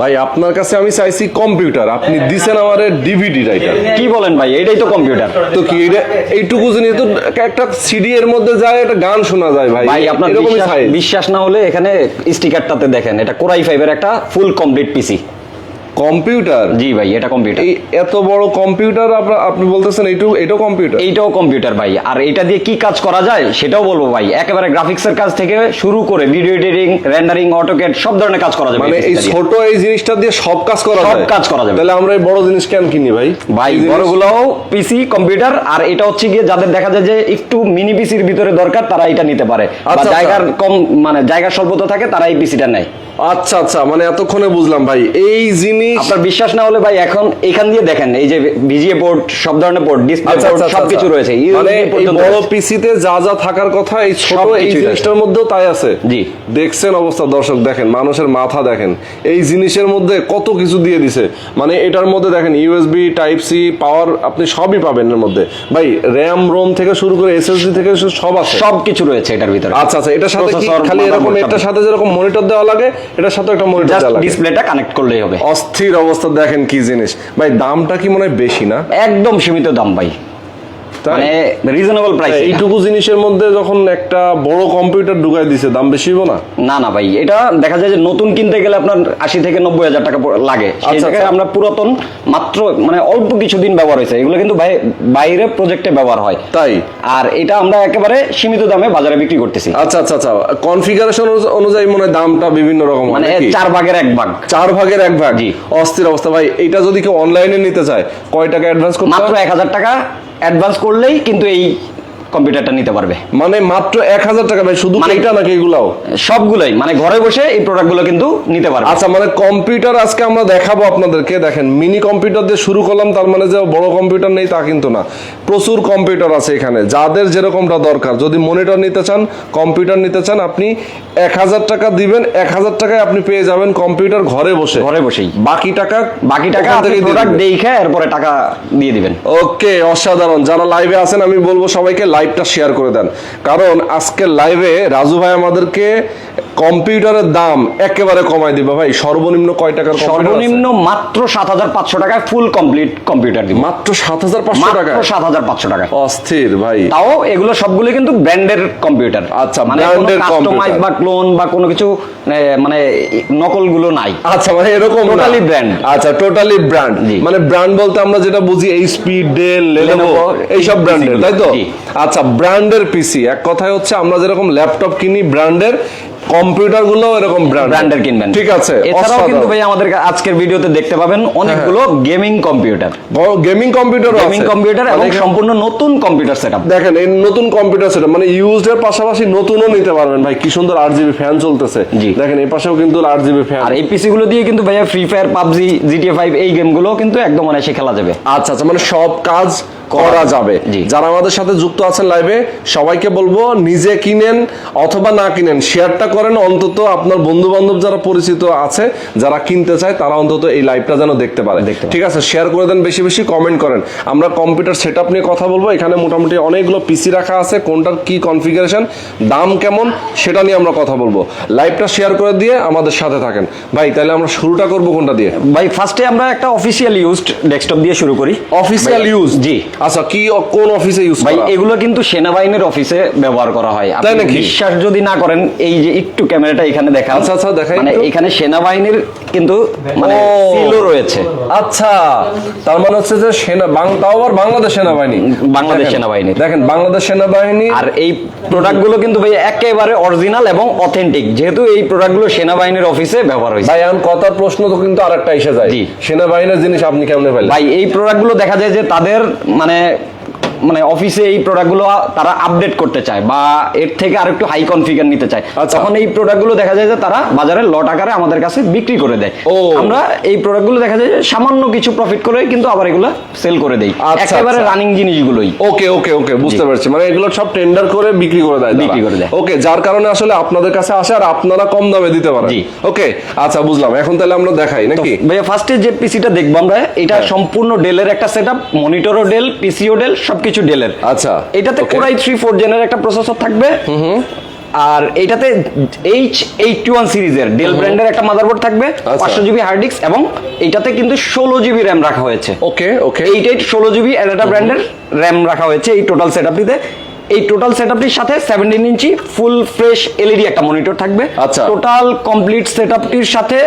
ভাই আপনার কাছে আমি চাইছি কম্পিউটার। আপনি দিছেন আমার ডিভিডি রাইটার কি বলেন ভাই? এটাই তো কম্পিউটার। তো কি এটা এইটুকু জিনিস তো একটা সিডি এর মধ্যে যায় একটা গান শোনা যায় ভাই। ভাই আপনার বিশ্বাস না হলে এখানে স্টিকারটাতে দেখেন। এটা কোরাই ফাইবার একটা ফুল কমপ্লিট পিসি কম্পিউটার? জি ভাই এটা কম্পিউটার। এই এত বড় কম্পিউটার আপনি বলতেছেন এইটু এটাও কম্পিউটার? এইটাও কম্পিউটার ভাই। আর এটা দিয়ে কি কাজ করা যায় সেটাও বলব ভাই। একেবারে গ্রাফিক্সের কাজ থেকে শুরু করে ভিডিও এডিটিং রেন্ডারিং অটোকেট সব ধরনের কাজ করা যাবে মানে এই। ছোট এই জিনিসটা দিয়ে সব কাজ করা সব কাজ করা যাবে। তাহলে আমরা এই বড় জিনিস কেন কিনি ভাই? ভাই বড়গুলোও পিসি কম্পিউটার আর এটা হচ্ছে গিয়ে যাদের দেখা যায় যে একটু মিনি পিসির ভিতরে দরকার তারা এটা নিতে পারে। বা আচ্ছা, জায়গার কম মানে জায়গার স্বল্পতা থাকে তারা এই পিসিটা নেয়। আচ্ছা আচ্ছা মানে এতক্ষণে বুঝলাম ভাই। এই জিনিস আপনার বিশ্বাস না হলে ভাই এখন এখান দিয়ে দেখেন এই যে ভিজিএ পোর্ট সব ধরনের পোর্ট ডিসপ্লে আচ্ছা, পোর্ট আচ্ছা, সবকিছু আচ্ছা। রয়েছে মানে এই বড় পিসিতে যা যা থাকার কথা এই ছোট এই জিনিসটার মধ্যেও তাই আছে। জি। দেখছেন অবস্থা দর্শক দেখেন মানুষের মাথা দেখেন। এই জিনিসের মধ্যে কত কিছু দিয়ে দিছে। মানে এটার মধ্যে দেখেন ইউএসবি টাইপ সি পাওয়ার আপনি সবই পাবেন এর মধ্যে। ভাই র্যাম রোম থেকে শুরু করে এসএসডি থেকে সব আছে। সবকিছু রয়েছে এটার ভিতরে। আচ্ছা আচ্ছা এটার সাথে খালি এরকম এটার সাথে যেরকম মনিটর দেওয়া লাগে এটার সাথে একটা মনিটর লাগে ডিসপ্লেটা কানেক্ট করলেই হবে। অস্থির অবস্থা দেখেন কি জিনিস। ভাই দামটা কি মনে হয় বেশি না? একদম সীমিত দাম ভাই? মানে রিজনেবল প্রাইস এইটুকু জিনিসের মধ্যে যখন একটা বড় কম্পিউটার ঢুকাই দিছে দাম বেশি হইবো না? না না ভাই এটা দেখা যায় যে নতুন কিনতে গেলে আপনার আশি থেকে নব্বই হাজার টাকা লাগে। আচ্ছা, আচ্ছা। আমরা পুরাতন মাত্র মানে অল্প কিছুদিন ব্যবহার হয়েছে। এগুলো কিন্তু ভাই বাইরে প্রজেক্টে ব্যবহার হয়। তাই? আর এটা আমরা একেবারে সীমিত দামে বাজারে বিক্রি করতেছি। আচ্ছা আচ্ছা আচ্ছা। কনফিগারেশন অনুযায়ী মনে দামটা বিভিন্ন রকম মানে চার ভাগের এক ভাগ। চার ভাগের এক ভাগ? অস্থির অবস্থা। ভাই এটা যদি কেউ অনলাইনে নিতে চায় কয় টাকা অ্যাডভান্স করতে মাত্র এক হাজার টাকা অ্যাডভান্স করলেই কিন্তু এই কম্পিউটারটা নিতে পারবে। মানে মাত্র এক হাজার টাকা ভাই শুধু মানে- এটা নাকি এগুলাও? সবগুলোই মানে ঘরে বসে এই প্রোডাক্টগুলো কিন্তু নিতে পারবে। আচ্ছা মানে কম্পিউটার আজকে আমরা দেখাবো আপনাদেরকে দেখেন মিনি কম্পিউটার দিয়ে শুরু করলাম তার মানে যে বড় কম্পিউটার নেই তা কিন্তু না। প্রচুর কম্পিউটার আছে এখানে যাদের যেরকমটা দরকার। যদি মনিটর নিতে চান কম্পিউটার নিতে চান আপনি এক হাজার টাকা দিবেন এক হাজার টাকায় আপনি পেয়ে যাবেন কম্পিউটার ঘরে বসে। ঘরে বসেই। বাকি টাকা বাকি টাকা থেকে প্রোডাক্ট দেখে এরপরে টাকা দিয়ে দিবেন। ওকে অসাধারণ। যারা লাইভে আছেন আমি বলব সবাইকে লাইভটা শেয়ার করে দেন। কারণ আজকের লাইভে রাজু ভাই আমাদেরকে কম্পিউটারের দাম একেবারে কমাই দিবে ভাই। সর্বনিম্ন কয় টাকার সর্বনিম্ন মাত্র সাত হাজার পাঁচশো টাকায় ফুল কমপ্লিট কম্পিউটার দিব। মাত্র সাত হাজার পাঁচশো টাকা মাত্র সাত হাজার পাঁচশো টাকা অস্থির ভাই। তাও এগুলো সবগুলো কিন্তু ব্র্যান্ডের কম্পিউটার আচ্ছা, মানে brand কাস্টমাইজ বা ক্লোন বা কোনো কিছু মানে নকলগুলো নাই। আচ্ছা মানে এরকম টোটালি ব্র্যান্ড আচ্ছা টোটালি ব্র্যান্ড। মানে ব্র্যান্ড বলতে আমরা যেটা বুঝি এইচপি ডেল লেনোভো এইসব ব্র্যান্ডের তাই তো? আচ্ছা ব্র্যান্ডের পিসি এক কথায় হচ্ছে আমরা যেরকম ল্যাপটপ কিনি ব্র্যান্ডের কম্পিউটারগুলো এরকম ব্র্যান্ডের কিনবেন। ঠিক আছে এছাড়াও কিন্তু ভাই আমাদের আজকের ভিডিওতে দেখতে পাবেন অনেকগুলো gaming computer. Gaming computer gaming computer এবং সম্পূর্ণ নতুন কম্পিউটার সেটআপ দেখেন এই নতুন কম্পিউটার সেটা মানে ইউজড এর পাশাপাশি নতুনও নিতে পারবেন ভাই। কি সুন্দর আট জিবি ফ্যান চলতেছে। দেখেন এই পাশেও কিন্তু আট জিবি ফ্যান আর এই পিসি গুলো দিয়ে কিন্তু ভাইয়া free fire PUBG GTA five এই গেমগুলো কিন্তু একদম অনায়াসে খেলা যাবে। আচ্ছা আচ্ছা মানে সব কাজ করা যাবে। যারা আমাদের সাথে যুক্ত আছেন লাইভে সবাইকে বলব নিজে কিনেন অথবা না কিনেন শেয়ারটা করেন অন্তত আপনার বন্ধু বান্ধব যারা পরিচিত আছে যারা কিনতে চায় তারা অন্তত এই লাইভটা যেন দেখতে পারে। ঠিক আছে? শেয়ার করে দেন বেশি বেশি কমেন্ট করেন। আমরা কম্পিউটার সেট নিয়ে কথা বলব। এখানে মোটামুটি অনেকগুলো পিসি রাখা আছে। কোনটার কি কনফিগারেশন দাম কেমন সেটা নিয়ে আমরা কথা বলব। লাইভটা শেয়ার করে দিয়ে আমাদের সাথে থাকেন। ভাই তাহলে আমরা শুরুটা করব কোনটা দিয়ে? ভাই ফার্স্টে আমরা একটা অফিসিয়াল ইউজড ডেস্কটপ দিয়ে শুরু করি। অফিসিয়াল ইউজ জি। আচ্ছা কি কোন অফিসে ইউজ ভাই এগুলো কিন্তু সেনাবাহিনীর অফিসে ব্যবহার করা হয়। আপনি তাই নাকি? বিশ্বাস যদি না করেন এই যে একটু ক্যামেরাটা এখানে দেখা। আচ্ছা, আচ্ছা, দেখাই মানে এখানে সেনাবাহিনীর কিন্তু মানে সিলও রয়েছে। আচ্ছা তার মানে হচ্ছে যে সেনা বাং- তাও আবার বাংলাদেশ সেনাবাহিনী। বাংলাদেশ দেখেন, সেনাবাহিনীর। দেখেন বাংলাদেশ সেনাবাহিনী আর এই প্রোডাক্টগুলো কিন্তু ভাই একেবারে অরিজিনাল এবং অথেন্টিক যেহেতু এই প্রোডাক্ট প্রোডাক্টগুলো সেনাবাহিনীর অফিসে ব্যবহার হয়েছে। ভাই এখন কথার প্রশ্ন তো কিন্তু আরেকটা এসে যায়। সেনাবাহিনীর জিনিস আপনি কেমনে পেলেন ভাই এই প্রোডাক্টগুলো দেখা যায় যে তাদের মানে মানে অফিসে এই প্রোডাক্টগুলো তারা আপডেট করতে চায় বা এর থেকে আরেকটু হাই কনফিগার নিতে চায় আচ্ছা। তখন এই প্রোডাক্টগুলো দেখা যায় যে তারা বাজারে লট আকারে আমাদের কাছে বিক্রি করে দেয় ও। আমরা এই প্রোডাক্টগুলো দেখা যায় যে সামান্য কিছু প্রফিট করে কিন্তু আবার এগুলো সেল করে দেই আচ্ছা, একেবারে আচ্ছা। রানিং জিনিসগুলোই ওকে ওকে ওকে বুঝতে পারছি মানে এগুলো সব টেন্ডার করে বিক্রি করে দেয় বিক্রি করে দেয়। ওকে যার কারণে আসলে আপনাদের কাছে আসে আর আপনারা কম দামে দিতে পারেন জি। ওকে আচ্ছা বুঝলাম এখন তাহলে আমরা দেখাই নাকি ভাইয়া ফার্স্টে যে পিসিটা দেখব আমরা এটা হ্যাঁ। সম্পূর্ণ ডেলের একটা সেট আপ মনিটরও ডেল পিসিও ডেল সবকিছু ডেলের। আচ্ছা এটাতে কোরাই থ্রি ফোর জেনের একটা প্রসেসর থাকবে। আর এইটাতে এইচ এইটটি ওয়ান সিরিজের ডেল ব্র্যান্ডের একটা মাদারবোর্ড থাকবে আচ্ছা। পাঁচশো জিবি হার্ড ডিস্ক এবং এইটাতে কিন্তু ষোলো জিবি র্যাম রাখা হয়েছে। Okay okay. এইট এইট ষোলো জিবি অ্যাডাটা ব্র্যান্ডের র্যাম রাখা হয়েছে এই টোটাল সেটআপটিতে এই টোটাল সেটআপটির সাথে seventeen inch full fresh LED একটা মনিটর থাকবে। আচ্ছা। টোটাল কমপ্লিট সেটআপটির সাথে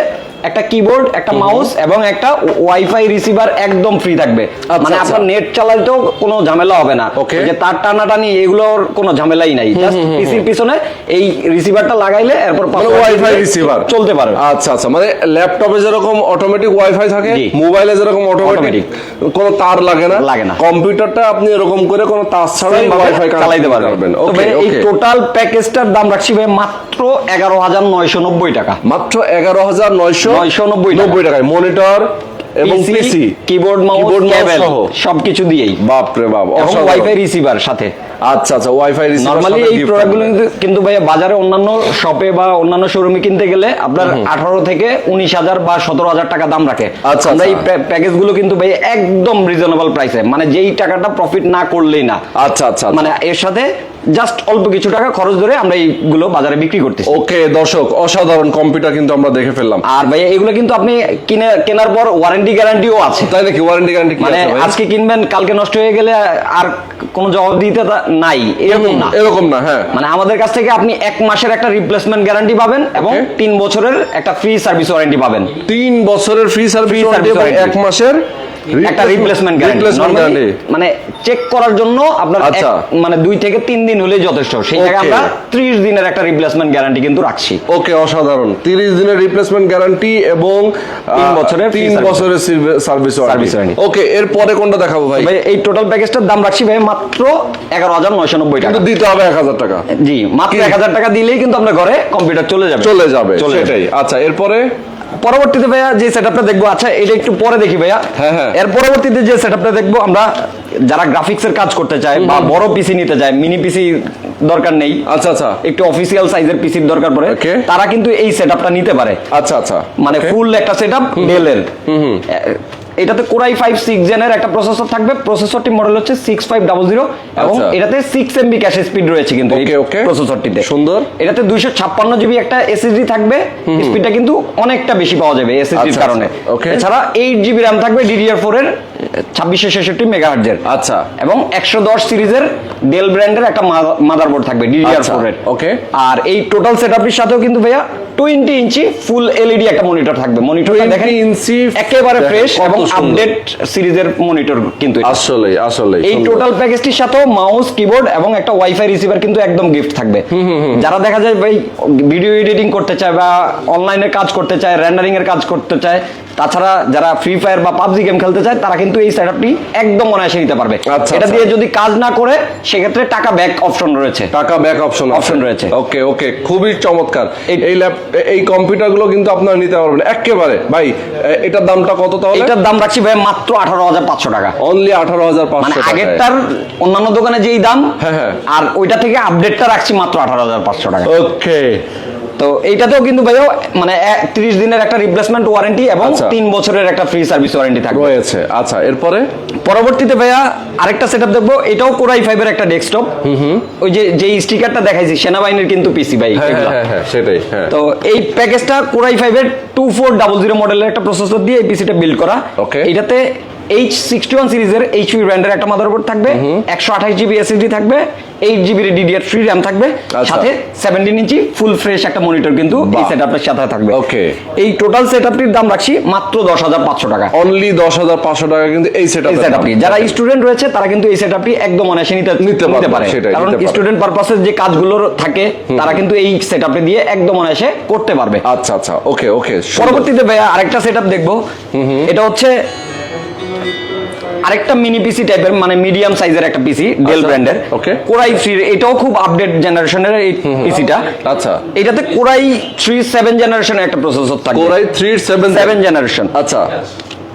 একটা কিবোর্ড একটা মাউস এবং একটা ওয়াইফাই রিসিভার একদম ফ্রি থাকবে। মানে আচ্ছা। আপনার নেট চালাতেও কোনো ঝামেলা হবে না। যে তার টানাটানি এগুলোর কোনো ঝামেলাই নাই। জাস্ট পিসির পিছনে এই রিসিভারটা লাগাইলে এরপর মানে ওয়াইফাই রিসিভার চলতে পারে আচ্ছা আচ্ছা। মানে ল্যাপটপে যেরকম অটোমেটিক ওয়াইফাই থাকে মোবাইলে যেরকম অটোমেটিক। কোনো তার লাগে না। লাগে না। কম্পিউটারটা আপনি এরকম করে কোনো তার ছাড়াই ওয়াইফাই চালাইতে পারবেন। ওকে এই টোটাল প্যাকেজটার দাম রাখছি ভাই মাত্র এগারো হাজার নয়শো নব্বই টাকা। মাত্র এগারো হাজার নয়শো 990 টাকায় মনিটর এবং পিসি কিবোর্ড মাউস কেবল সবকিছু দিয়েই। বাপ রে বাপ এবং ওয়াইফাই রিসিভার সাথে। আচ্ছা আচ্ছা ওয়াইফাই রিসিভার নরমালি এই প্রোডাক্টগুলো কিন্তু ভাইয়া বাজারে অন্যান্য শপে বা অন্যান্য শোরুমে কিনতে গেলে আপনার আঠারো থেকে উনিশ হাজার বা সতেরো হাজার টাকা দাম রাখে। আচ্ছা, আমরা এই আচ্ছা। প্যাকেজগুলো কিন্তু ভাই একদম রিজনেবল প্রাইসে মানে যেই টাকাটা প্রফিট না করলেই না। আচ্ছা আচ্ছা। মানে এর সাথে জাস্ট অল্প কিছু টাকা খরচ ধরে আমরা এইগুলো বাজারে বিক্রি করতেছি। ওকে দর্শক অসাধারণ কম্পিউটার কিন্তু আমরা দেখে ফেললাম। আর ভাইয়া এগুলো কিন্তু আপনি কিনে কেনার পর ওয়ারেন্টি গ্যারান্টিও আছে। তাই নাকি? ওয়ারেন্টি গ্যারান্টি মানে আজকে কিনবেন কালকে নষ্ট হয়ে গেলে আর কোনো জবাব দিতে নাই। এরকম না। এরকম না হ্যাঁ। মানে আমাদের কাছ থেকে আপনি এক মাসের একটা রিপ্লেসমেন্ট গ্যারান্টি পাবেন এবং তিন বছরের একটা ফ্রি সার্ভিস ওয়ারেন্টি পাবেন। তিন বছরের ফ্রি সার্ভিস warranty। এক মাসের একটা রিপ্লেসমেন্ট গ্যারান্টি মানে চেক করার জন্য আপনার আচ্ছা। মানে দুই থেকে তিন দিন হলেই যথেষ্ট। সেই জায়গায় আমরা ত্রিশ দিনের একটা রিপ্লেসমেন্ট গ্যারান্টি কিন্তু রাখছি। ওকে অসাধারণ। তিরিশ দিনের রিপ্লেসমেন্ট গ্যারান্টি এবং তিন বছরের তিন বছরের সার্ভিস Service ওকে এর পরে কোনটা দেখাবো ভাই? ভাই এই টোটাল প্যাকেজটার দাম রাখছি ভাই মাত্র এগারো হাজার নয়শো নব্বই টাকা। দিতে হবে এক হাজার টাকা। জি মাত্র? এক হাজার টাকা দিলেই কিন্তু আপনার ঘরে কম্পিউটার চলে যাবে। চলে যাবে চলে যাবে। সেটাই। আচ্ছা এরপরে? পরবর্তীতে ভাইয়া যে সেটআপটা দেখব আচ্ছা এটা একটু পরে দেখি ভাইয়া। হ্যাঁ, হ্যাঁ। এর পরবর্তীতে যে সেটআপটা দেখব আমরা যারা গ্রাফিক্স এর কাজ করতে চায় বা বড় পিসি নিতে চায় মিনি পিসি দরকার নেই। আচ্ছা আচ্ছা। একটু অফিসিয়াল সাইজের পিসির দরকার পড়ে. তারা কিন্তু এই সেটআপটা নিতে পারে। আচ্ছা আচ্ছা। মানে ফুল একটা সেটআপ ডেলের এটাতে কোরাই ফাইভ সিক্স জেনের একটা প্রসেসর থাকবে। প্রসেসরটি মডেল হচ্ছে সিক্স ফাইভ ডাবল জিরো এবং আচ্ছা। এটাতে সিক্স এমবি ক্যাশ স্পিড রয়েছে কিন্তু. প্রসেসরটিতে সুন্দর। এটাতে দুইশো ছাপ্পান্ন জিবি একটা এসএসডি থাকবে। স্পিডটা কিন্তু অনেকটা বেশি পাওয়া যাবে এসএসডির আচ্ছা, কারণে। আচ্ছা, এছাড়া এইট জিবি র্যাম থাকবে ডিডিআর ফোর এর। ছাব্বিশশো ছেষট্টি মেগাহার্জের আচ্ছা। এবং একশো দশ সিরিজের ডেল ব্র্যান্ডের একটা মাদারবোর্ড থাকবে ডিডিআর ফোর এর okay. আর এই টোটাল সেটআপটির সাথেও কিন্তু ভাইয়া টোয়েন্টি ইঞ্চি ফুল এলইডি একটা মনিটর থাকবে। মনিটরটা দেখেন ইঞ্চি একেবারে ফ্রেশ এবং আপডেট সিরিজের মনিটর কিন্তু আসলে আসলে এই টোটাল প্যাকেজটির সাথেও মাউস কিবোর্ড এবং একটা ওয়াইফাই রিসিভার কিন্তু একদম গিফট থাকবে। যারা দেখা যায় ভাই ভিডিও এডিটিং করতে চায় বা অনলাইনে কাজ করতে চায় রেন্ডারিং এর কাজ করতে চায় তাছাড়া যারা ফ্রি ফায়ার বা পাবজি গেম খেলতে চায় তারা কিন্তু এই সেটআপটি একদম অনায়াসে নিতে পারবে। আচ্ছা, এটা আচ্ছা। দিয়ে যদি কাজ না করে সেক্ষেত্রে টাকা ব্যাক অপশন রয়েছে। টাকা ব্যাক অপশন Option রয়েছে। ওকে ওকে খুবই চমৎকার। এই- ল্যাপ এই কম্পিউটারগুলো কিন্তু আপনারা নিতে পারবেন। একেবারে ভাই এটার দামটা কত তাহলে? এটার দাম রাখছি ভাই মাত্র আঠারো হাজার পাঁচশো টাকা। অনলি আঠারো হাজার মানে পাঁচশো আগেরটার অন্যান্য দোকানে যেই দাম হ্যাঁ, হ্যাঁ। আর ওইটা থেকে আপডেটটা রাখছি মাত্র আঠারো হাজার পাঁচশো টাকা। ওকে তো এইটাতেও কিন্তু ভাইও মানে ত্রিশ দিনের একটা রিপ্লেসমেন্ট ওয়ারেন্টি এবং আচ্ছা। তিন বছরের একটা ফ্রি সার্ভিস ওয়ারেন্টি থাকবে। রয়েছে। আচ্ছা এরপরে? পরবর্তীতে ভাইয়া আরেকটা সেটআপ দেখব এটাও কোরাই ফাইভের একটা ডেস্কটপ হুম ওই যে যে স্টিকারটা দেখাইছি সেনাবাহিনীর কিন্তু পিসি ভাই হ্যাঁ হ্যাঁ হ্যাঁ সেটাই হ্যাঁ। তো এই প্যাকেজটা কোরাই ফাইভের টু ফোর ডাবল জিরো মডেলের একটা প্রসেসর দিয়ে এই পিসিটা বিল্ড করা। ওকে এটাতে এইচ সিক্সটি ওয়ান সিরিজের এইচপি ব্র্যান্ডের একটা মাদারবোর্ড থাকবে একশো আঠাশ জিবি এসএসডি থাকবে এইট ডিডিআর ফ্রি র্যাম থাকবে আচ্ছা। সাথে সেভেন্টিন ইঞ্চি ফুল ফ্রেশ একটা মনিটর কিন্তু এই বাহ। সেটআপের সাথে থাকবে। Okay. এই টোটাল সেটআপটির দাম রাখছি মাত্র দশ হাজার পাঁচশো টাকা। অনলি দশ হাজার পাঁচশো টাকা কিন্তু এই সেট এই সেটআপটি যারা স্টুডেন্ট রয়েছে তারা কিন্তু এই সেটআপটি একদম অনায়াসে নিতে নিতে পারে। কারণ স্টুডেন্ট পারপাসের যে কাজগুলো থাকে তারা কিন্তু এই সেটআপটি দিয়ে একদম অনায়াসে করতে পারবে। আচ্ছা আচ্ছা। ওকে ওকে পরবর্তীতে ভাইয়া আরেকটা সেটআপ দেখব। এটা হচ্ছে আরেকটা মিনি পিসি টাইপের মানে মিডিয়াম সাইজের একটা পিসি ডেল ব্র্যান্ডের okay. কোরাই থ্রি এটাও খুব আপডেট জেনারেশনের এই পিসিটা আচ্ছা। এটাতে কোরাই থ্রি সেভেন জেনারেশনের একটা প্রসেসর থাকবে। Core i three seven seven generation আচ্ছা।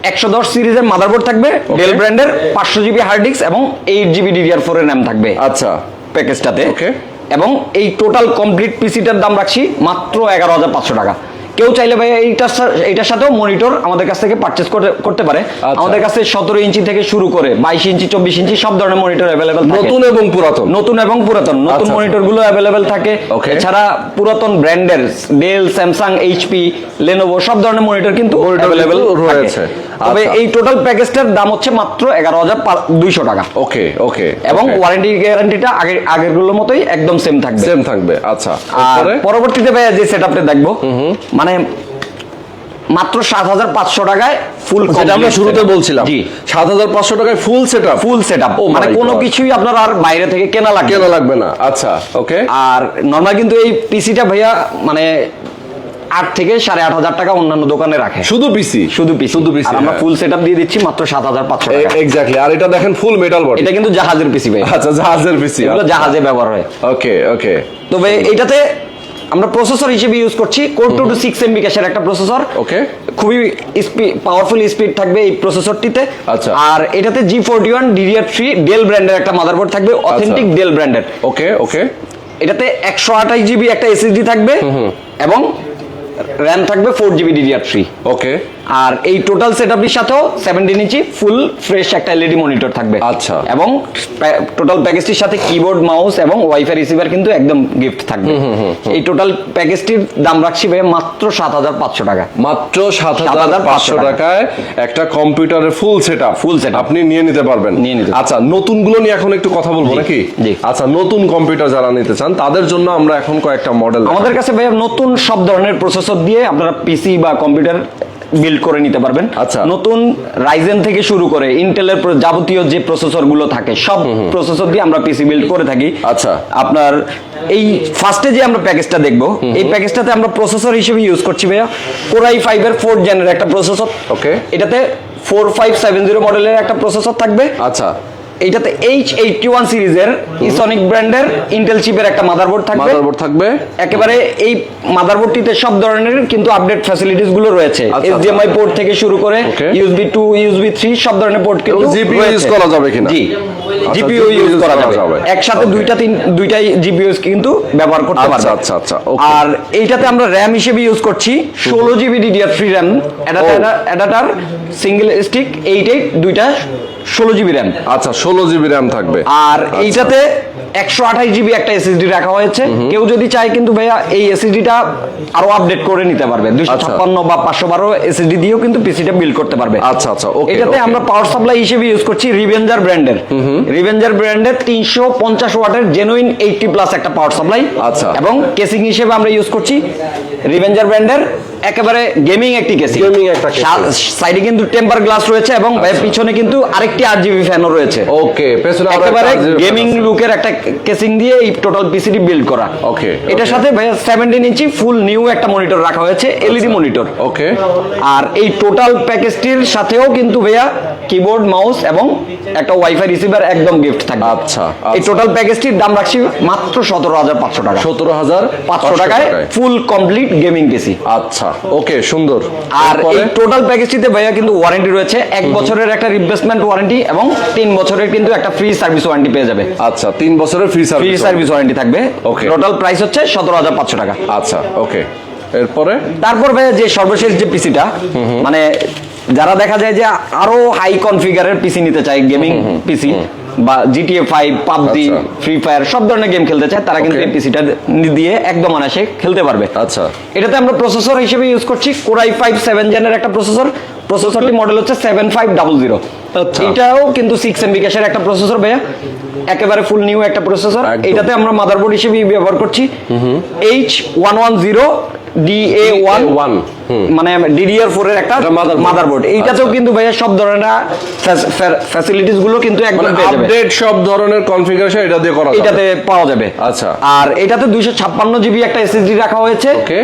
একশো দশ সিরিজের মাদারবোর্ড থাকবে ডেল ব্র্যান্ডের পাঁচশো জিবি হার্ড ডিস্ক এবং এইট জিবি ডিডিআর ফোর এর র্যাম থাকবে। আচ্ছা। প্যাকেজটাতে Okay. এবং এই টোটাল কমপ্লিট পিসিটার দাম রাখছি মাত্র এগারো হাজার পাঁচশো টাকা। কেউ চাইলে ভাই এইটার এইটার সাথেও মনিটর আমাদের কাছ থেকে পারচেস করতে পারে। আচ্ছা। আমাদের কাছে সতেরো ইঞ্চি থেকে শুরু করে বাইশ ইঞ্চি চব্বিশ ইঞ্চি সব ধরনের মনিটর অ্যাভেলেবেল নতুন এবং পুরাতন? নতুন এবং পুরাতন। নতুন আচ্ছা, মনিটরগুলো অ্যাভেলেবেল থাকে। এছাড়া পুরাতন ব্র্যান্ডের ডেল স্যামসাং এইচপি লেনোভো সব ধরনের মনিটর কিন্তু অ্যাভেলেবেল রয়েছে। তবে আচ্ছা। এই টোটাল প্যাকেজটার দাম হচ্ছে মাত্র এগারো হাজার দুইশো টাকা। ওকে ওকে এবং ওয়ারেন্টি গ্যারান্টিটা আগে আগেরগুলোর মতোই একদম সেম থাকবে। সেম থাকবে। আচ্ছা আর পরবর্তীতে ভাইয়া যে সেট আপটা দেখব মানে মাত্র সাত হাজার পাঁচশো টাকায় ফুল যেটা আমরা শুরুতে বলছিলাম। জি। সাত হাজার পাঁচশো টাকায় full set up full set up মানে কোনো কিছুই আপনার আর বাইরে থেকে কেনা লাগবে কেন। লাগবে না। আচ্ছা ওকে আর নর্মাল কিন্তু এই পিসিটা ভাইয়া মানে আট থেকে সাড়ে আট হাজার টাকা অন্যান্য দোকানে রাখে। শুধু পিসি শুধু পিসি শুধু পিসি আমরা ফুল সেট আপ দিয়ে দিচ্ছি মাত্র সাত হাজার পাঁচশো টাকা। এক্স্যাক্টলি আর এটা দেখেন ফুল মেটাল বডি এটা কিন্তু জাহাজের পিসি ভাই আচ্ছা জাহাজের পিসি এগুলো জাহাজে ব্যবহার হয়। ওকে ওকে তবে এটাতে আমরা প্রসেসর হিসেবে ইউজ করছি core two two six MB ক্যাশের একটা প্রসেসর ওকে খুবই স্পিড পাওয়ারফুল স্পিড থাকবে এই প্রসেসরটিতে আচ্ছা। আর এটাতে G forty one DDR three Dell ব্র্যান্ডের একটা মাদারবোর্ড থাকবে অথেন্টিক ডেল ব্র্যান্ডের ওকে ওকে এটাতে একশো আঠাশ জিবি একটা এসএসডি থাকবে এবং র্যাম থাকবে four GB DDR three okay আর এই টোটাল সেট সেটআপটির সাথেও সেভেন্টিন ইঞ্চি ফুল ফ্রেশ একটা এলইডি মনিটর থাকবে। আচ্ছা। এবং টোটাল প্যাকেজটির সাথে কিবোর্ড মাউস এবং ওয়াইফাই রিসিভার কিন্তু একদম গিফট থাকবে। এই টোটাল প্যাকেজটির দাম রাখছি ভাই মাত্র সাত হাজার পাঁচশো টাকা। মাত্র সাত হাজার 7,500 পাঁচশো টাকায় একটা কম্পিউটারের full set up Full setup। আপনি নিয়ে নিতে পারবেন। নিয়ে নিতে আচ্ছা নতুনগুলো নিয়ে এখন একটু কথা বলব নাকি? জি। আচ্ছা নতুন কম্পিউটার যারা নিতে চান তাদের জন্য আমরা এখন কয়েকটা মডেল আমাদের কাছে ভাইয়া নতুন সব ধরনের প্রসেসর দিয়ে আপনারা পিসি বা কম্পিউটার বিল্ড করে নিতে পারবেন। আচ্ছা। নতুন রাইজেন থেকে শুরু করে ইন্টেলের যাবতীয় যে প্রসেসরগুলো থাকে সব প্রসেসর দিয়ে আমরা পিসি বিল্ড করে থাকি। আচ্ছা। আপনার এই ফার্স্টে যে আমরা প্যাকেজটা দেখব এই প্যাকেজটাতে আমরা প্রসেসর হিসেবে ইউজ করছি ভাইয়া। কোরাই ফাইভ এর ফোর জেনের একটা প্রসেসর ওকে এটাতে ফোর ফাইভ সেভেন জিরো মডেলের একটা প্রসেসর থাকবে। আচ্ছা। এইটাতে এইচ এইটটি ওয়ান সিরিজের ইসনিক ব্র্যান্ডের ইন্টেল চিপের একটা মাদারবোর্ড থাকবে। মাদারবোর্ড থাকবে। একেবারে এই মাদারবোর্ডটিতে সব ধরনের কিন্তু আপডেট ফ্যাসিলিটিসগুলো রয়েছে। আচ্ছা, এইচডিএমআই পোর্ট থেকে শুরু করে. ইউএসবি টু ইউএসবি থ্রি সব ধরনের পোর্ট কিন্তু জিপি ইউজ করা যাবে কিনা? জি। আচ্ছা, জিপিইউ GPU ইউজ করা যাবে। একসাথে দুইটা তিন দুইটাই জিপিইউ কিন্তু ব্যবহার করতে আচ্ছা, পারবে। আচ্ছা, আচ্ছা. আর এইটাতে আমরা র্যাম হিসেবে ইউজ করছি ষোলো জিবি ডিডিআর থ্রি র্যাম অ্যাডাটার সিঙ্গেল স্টিক এইট এইট দুইটা ষোলো জিবি র্যাম আচ্ছা ষোলো জিবি র্যাম থাকবে। আর আচ্ছা। এইটাতে একশো আঠাশ জিবি একটা এসএসডি রাখা হয়েছে। কেউ যদি চায় কিন্তু ভাইয়া এই এসএসডিটা আরও আপডেট করে নিতে পারবে। দুইশো আচ্ছা। ছাপ্পান্ন বা পাঁচশো বারো এসএসডি দিয়েও কিন্তু পিসিটা বিল্ড করতে পারবে। আচ্ছা, আচ্ছা, okay, এটাতে আমরা পাওয়ার সাপ্লাই হিসেবে ইউজ করছি রিভেঞ্জার ব্র্যান্ডের রিভেঞ্জার ব্র্যান্ডের তিনশো পঞ্চাশ ওয়াটের জেনুইন এইটটি প্লাস একটা পাওয়ার সাপ্লাই আচ্ছা। এবং কেসিং হিসেবে আমরা ইউজ করছি রিভেঞ্জার ব্র্যান্ডের একেবারে গেমিং একটি কেসিং Gaming একটা সাইডে কিন্তু টেম্পার গ্লাস রয়েছে এবং পিছনে কিন্তু আরেকটি আট জিবি ফ্যানও রয়েছে। ওকে পেছনে একেবারে গেমিং লুকের একটা কেসিং দিয়ে এই টোটাল পিসিটি বিল্ড করা। Okay, এটার সাথে ভাইয়া সেভেন্টিন ইঞ্চি ফুল নিউ একটা মনিটর রাখা হয়েছে এলইডি মনিটর ওকে আর এই টোটাল প্যাকেজটির সাথেও কিন্তু ভাইয়া কিবোর্ড মাউস এবং একটা ওয়াইফাই রিসিভার একদম গিফট থাকবে। আচ্ছা, এই আচ্ছা। টোটাল প্যাকেজটির দাম রাখছি মাত্র সতেরো হাজার পাঁচশো টাকা। সতেরো হাজার পাঁচশো টাকায় ফুল কমপ্লিট গেমিং পিসি আচ্ছা ওকে সুন্দর। আর এই টোটাল প্যাকেজটিতে ভাইয়া কিন্তু ওয়ারেন্টি রয়েছে। এক বছরের একটা রিপ্লেসমেন্ট ওয়ারেন্টি এবং তিন বছরের কিন্তু একটা ফ্রি সার্ভিস ওয়ারেন্টি পেয়ে যাবে। আচ্ছা তিন বছরের free free service service warranty থাকবে। Okay. টোটাল প্রাইস হচ্ছে সতেরো হাজার পাঁচশো টাকা। আচ্ছা ওকে। এরপরে? তারপর ভাইয়া যে সর্বশেষ যে পিসিটা মানে যারা দেখা যায় যে আরও হাই কনফিগারের পিসি নিতে চায় গেমিং পিসি বা জিটিএ ফাইভ পাবজি আচ্ছা। ফ্রি ফায়ার সব ধরনের গেম খেলতে চায় তারা কিন্তু এই পিসিটা দিয়ে একদম অনায়াসে খেলতে পারবে। আচ্ছা। এটাতে আমরা প্রসেসর হিসেবে ইউজ করছি কোরাই ফাইভ সেভেন জেনের একটা প্রসেসর প্রসেসরটি মডেল হচ্ছে সেভেন ফাইভ ডাবল জিরো আচ্ছা। এটাও কিন্তু সিক্স এমবি ক্যাশের একটা প্রসেসর ভাইয়া। একেবারে ফুল নিউ একটা প্রসেসর এটাতে আমরা মাদারবোর্ড হিসেবে ব্যবহার করছি। H one one zero DA one মানে ডিডিআর ফোর এর একটা। মাদারবোর্ড এইটাতেও আচ্ছা। কিন্তু ভাইয়া সব ধরনের ফ্যাসিলিটিসগুলো কিন্তু একদম মানে আপডেট সব ধরনের কনফিগারেশন এটা দিয়ে করা এটাতে পাওয়া যাবে। আচ্ছা। আর এটাতে দুইশো ছাপ্পান্ন জিবি একটা এসএসডি রাখা হয়েছে। ওকে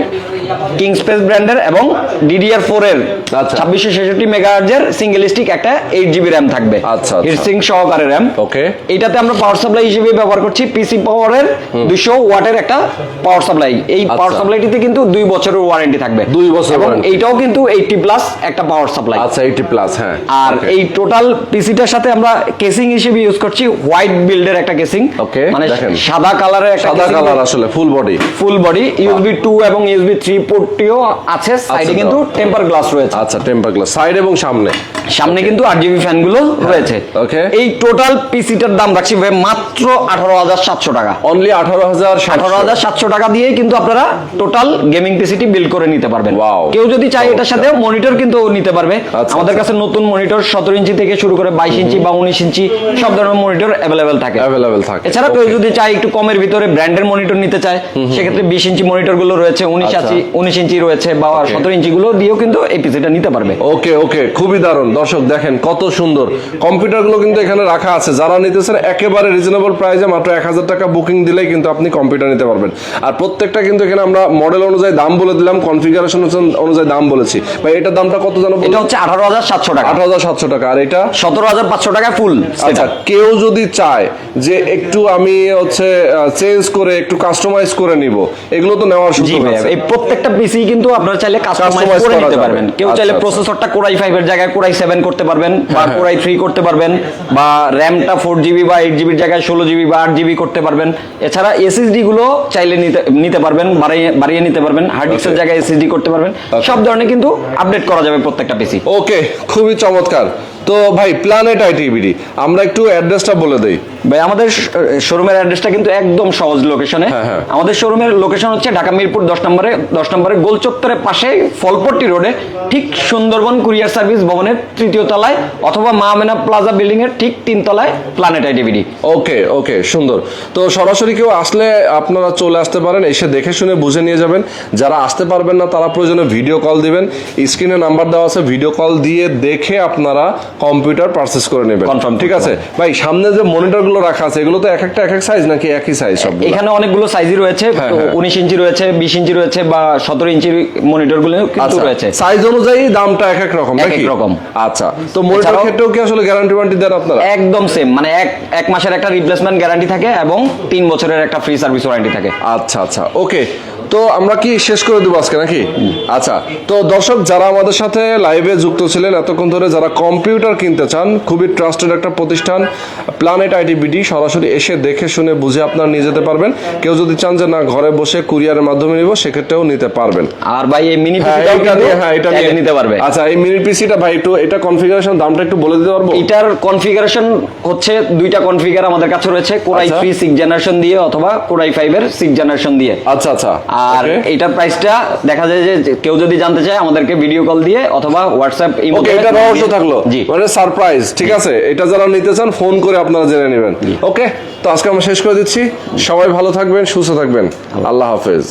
কিং স্পেস ব্র্যান্ডের এবং ডিডিআর ফোর এর। আচ্ছা। ছাব্বিশশো ছেষট্টি মেগাহার্জের সিঙ্গেল স্টিক একটা এইট জিবি র্যাম থাকবে। আচ্ছা, আচ্ছা। হিটসিং সহকারে র্যাম ওকে এইটাতে আমরা পাওয়ার সাপ্লাই হিসেবে ব্যবহার করছি পিসি পাওয়ারের দুশো ওয়াটের একটা পাওয়ার সাপ্লাই এই পাওয়ার আচ্ছা। সাপ্লাইটিতে কিন্তু দুই বছরের ওয়ারেন্টি থাকবে। দুই বছর এবং এইটাও কিন্তু এইটটি প্লাস একটা পাওয়ার সাপ্লাই আচ্ছা এইটি প্লাস হ্যাঁ। আর এই টোটাল পিসিটার সাথে আমরা কেসিং হিসেবে ইউজ করছি হোয়াইট বিল্ডের একটা কেসিং Okay, মানে সাদা কালারের একটা সাদা কালার আসলে full body full body USB two এবং ইউএসবি থ্রি পোর্টটিও আছে। সাইডে কিন্তু টেম্পার গ্লাস রয়েছে। আচ্ছা টেম্পার গ্লাস সাইড এবং সামনে। সামনে কিন্তু আট জিবি ফ্যানগুলো রয়েছে। Okay. এই টোটাল পিসিটার দাম রাখছি ভাই মাত্র আঠারো হাজার সাতশো টাকা। অনলি আঠারো হাজার আঠারো হাজার সাতশো টাকা দিয়ে কিন্তু আপনারা টোটাল গেমিং পিসিটি বিল করে নিতে পারবেন। কেউ যদি চায় এটার সাথে মনিটর কিন্তু নিতে পারবে। আচ্ছা, আমাদের কাছে নতুন মনিটর সতেরো ইঞ্চি থেকে শুরু করে বাইশ ইঞ্চি বা উনিশ ইঞ্চি সব ধরনের মনিটর অ্যাভেলেবেল থাকে। অ্যাভেলেবেল থাকে এছাড়া কেউ যদি চায় একটু কমের ভিতরে ব্র্যান্ডের মনিটর নিতে চায় সেক্ষেত্রে বিশ ইঞ্চি মনিটরগুলো রয়েছে উনিশ আচ্ছা। ইঞ্চি উনিশ ইঞ্চি রয়েছে বা সতেরো ইঞ্চি গুলো দিয়েও কিন্তু এই পিসিটা নিতে পারবে। ওকে ওকে খুবই দারুণ। দর্শক দেখেন কত সুন্দর। কম্পিউটারগুলো কিন্তু এখানে রাখা আছে। যারা নিতেছেন একেবারে রিজনেবল প্রাইসে মাত্র এক হাজার টাকা বুকিং দিলেই কিন্তু আপনি কম্পিউটার নিতে পারবেন। আর প্রত্যেকটা কিন্তু এখানে আমরা মডেল অনুযায়ী দাম বলে দিলাম কনফিগারেশন অনুযায়ী দাম বলেছি। ভাই এটার দামটা কত জানো এটা হচ্ছে আঠারো হাজার সাতশো টাকা। আঠারো হাজার সাতশো টাকা। আর এটা? সতেরো হাজার পাঁচশো টাকা ফুল আচ্ছা কেউ যদি চায় যে একটু আমি হচ্ছে চেঞ্জ করে একটু কাস্টমাইজ করে নিব এগুলো তো নেওয়ার সুযোগ আছে। এই প্রত্যেকটা পিসি কিন্তু আপনারা চাইলে কাস্টমাইজ করে নিতে পারবেন। কেউ আচ্ছা, চাইলে। প্রসেসরটা কোরাই ফাইভ এর জায়গায় কোরাই সেভেন করতে পারবেন বা হ্যাঁ, হ্যাঁ। কোরাই থ্রি করতে পারবেন বা র্যামটা ফোর জিবি বা এইট জিবির জায়গায় ষোলো জিবি বা আট জিবি করতে পারবেন। এছাড়া এসএসডি গুলো চাইলে নিতে নিতে পারবেন বাড়িয়ে বাড়িয়ে নিতে পারবেন। হার্ড ডিস্কের জায়গায় এসএসডি করতে পারবেন। সব ধরনের কিন্তু আপডেট করা যাবে প্রত্যেকটা পিসি ওকে খুবই চমৎকার। তো ভাই প্ল্যানেট আইটিভিডি আমরা একটু অ্যাড্রেসটা বলে দেই। ভাই আমাদের শোরুমের অ্যাড্রেসটা কিন্তু একদম সহজ লোকেশনে হ্যাঁ, হ্যাঁ। আমাদের শোরুমের লোকেশন হচ্ছে ঢাকা মিরপুর দশ নম্বরে দশ নম্বরে গোল চত্বরের পাশে ফলপট্টি রোডে ঠিক সুন্দরবন কুরিয়ার সার্ভিস ভবনের তৃতীয় তলায় অথবা মা মেনা প্লাজা বিল্ডিং এর ঠিক তিন তলায় প্ল্যানেট আইডিভিডি ওকে ওকে সুন্দর। তো সরাসরি কেউ আসলে আপনারা চলে আসতে পারেন এসে দেখে শুনে বুঝে নিয়ে যাবেন। যারা আসতে পারবেন না তারা প্রয়োজনে ভিডিও কল দিবেন। স্ক্রিনে নাম্বার দেওয়া আছে ভিডিও কল দিয়ে দেখে আপনারা কম্পিউটার পারচেস করে নেবেন। Confirm ঠিক আছে? ভাই সামনে যে মনিটর গুলো রাখা আছে এগুলো তো এক একটা এক এক সাইজ নাকি একই সাইজ সব এখানে অনেকগুলো সাইজই রয়েছে হ্যাঁ, হ্যাঁ। উনিশ ইঞ্চি রয়েছে বিশ ইঞ্চি রয়েছে বা সতেরো ইঞ্চি মনিটরগুলো কিন্তু রয়েছে। সাইজ আচ্ছা, অনুযায়ী দামটা এক এক রকম নাকি এক রকম। আচ্ছা তো মনিটর ক্ষেত্রেও কি আসলে গ্যারান্টি ওয়ারেন্টি দেন আপনারা? একদম সেম মানে এক এক মাসের একটা রিপ্লেসমেন্ট গ্যারান্টি থাকে এবং তিন বছরের একটা ফ্রি সার্ভিস ওয়ারেন্টি থাকে। আচ্ছা আচ্ছা ওকে তো আমরা কি শেষ করে দেবো আজকে নাকি? আচ্ছা তো দর্শক যারা আমাদের সাথে লাইভে যুক্ত ছিলেন এতক্ষণ ধরে যারা কম্পিউটার কিনতে চান খুবই ট্রাস্টেড একটা প্রতিষ্ঠান প্ল্যানেট আইটিবিডি সরাসরি এসে দেখে শুনে বুঝে আপনারা নিয়ে যেতে পারবেন। কেউ যদি চান যে না ঘরে বসে কুরিয়ারের মাধ্যমে নিব সেক্ষেত্রেও নিতে পারবেন। আর ভাই এই মিনি হ্যাঁ, পিসিটাও এটা হ্যাঁ, এটা নিয়ে- নিতে পারবে। আচ্ছা এই মিনি পিসিটা ভাই একটু এটা কনফিগারেশন দামটা একটু বলে দিতে পারব? এটার কনফিগারেশন হচ্ছে দুইটা কনফিগার আমাদের কাছে রয়েছে কোরাই। থ্রি সিক্স জেনারেশন দিয়ে অথবা কোরাই ফাইভ এর সিক্স জেনারেশন দিয়ে। আচ্ছা আচ্ছা। আর. এইটার প্রাইসটা দেখা যায় যে কেউ যদি জানতে চায় আমাদেরকে ভিডিও কল দিয়ে অথবা হোয়াটসঅ্যাপ ওকে এটা রহস্য থাকল। জি। মানে সারপ্রাইজ ঠিক আছে? এটা যারা নিতে চান ফোন করে আপনারা জেনে নেবেন। ওকে তো আজকে আমরা শেষ করে দিচ্ছি। সবাই ভালো থাকবেন সুস্থ থাকবেন। আল্লাহ হাফেজ।